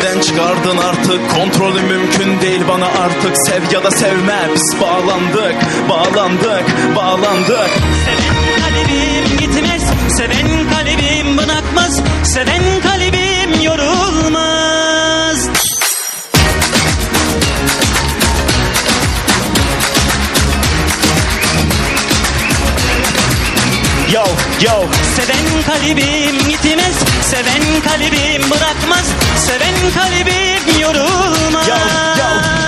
çıkardın artık. Kontrolü mümkün değil bana artık. Sev ya da sevme biz bağlandık. Bağlandık, bağlandık. Seven kalbim gitmez, seven kalbim bırakmaz, seven kalbim Yo, yo Seven kalbim gitmez, seven kalbim bırakmaz, seven kalbim yorulmaz. Yo, yo.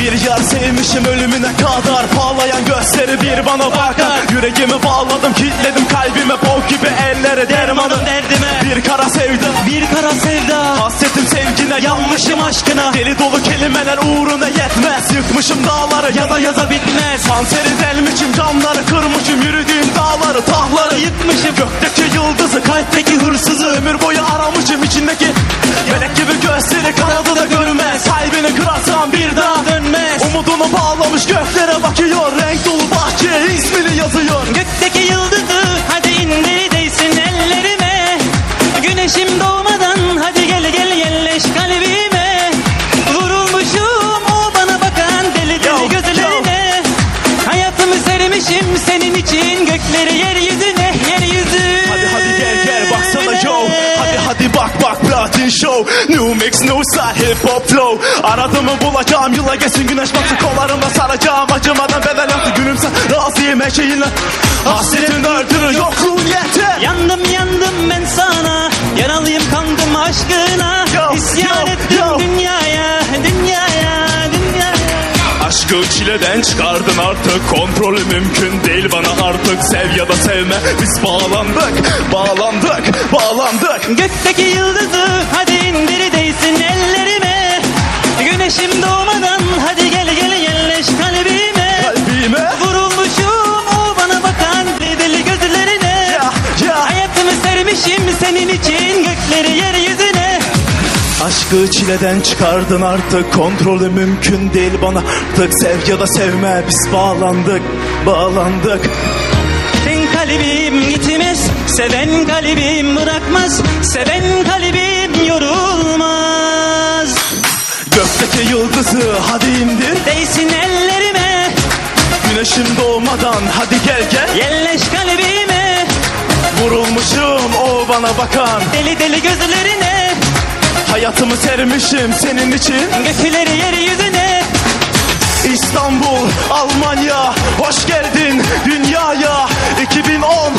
Bir yar sevmişim ölümüne kadar Bağlayan gözleri bir bana bakar Yüreğimi bağladım kilitledim kalbime Bol gibi ellere dermanım derdime, Bir kara sevdim bir kara sevda. Hasretim sevgine yanmışım aşkına aşkına. Deli dolu kelimeler uğruna yetmez Yıkmışım dağları ya da yaza bitmez Kanseri delmişim camları kırmışım Gökteki yıldızı kalpteki hırsızı Ömür boyu aramışım içindeki. Melek gibi gözleri kanadı da görmez. Kalbini kırarsam bir daha Dönmez. Umudunu bağlamış göklere bakıyor. Renk dolu bahçeye ismini yazıyor. Gökteki yıldızı hadi indir değsin ellerime. Güneşim doğmadan hadi gel gel yerleş kalbime. Vurulmuşum o bana bakan deli Yo, deli gözlerine. Hayatımı sermişim senin için gökleri yeryüzüne show. New mix new style hip hop flow. Aradığımı bulacağım yıla geçsin güneş batı Kollarımla saracağım acımadan bedel yaptı Gülümse razıyım her şeyinle. Hasretin Aşkı çileden çıkardın artık. Kontrolü mümkün değil bana artık. Sev ya da sevme biz bağlandık. Bağlandık bağlandık. Gökteki yıldızı hadi indir değsin ellerime. Güneşim doğmadan hadi gel gel yerleş kalbime. Kalbime. Vurulmuşum o bana bakan deli gözlerine. Ya ya. Hayatımı sermişim senin için gökleri yeryüzüne Aşkı çileden çıkardın artık. Kontrolü mümkün değil bana. Artık Sev ya da sevme biz bağlandık Bağlandık. Seven kalbim gitmez, seven kalbim bırakmaz, seven kalbim yorulmaz. Gökteki yıldızı hadi indir. Değsin ellerime, Güneşim doğmadan hadi gel gel. Yerleş kalbime, Vurulmuşum o bana bakan. Deli deli gözlerine, Hayatımı sermişim senin için gökleri yeryüzüne. İstanbul, Almanya Hoş geldin dünyaya 2010,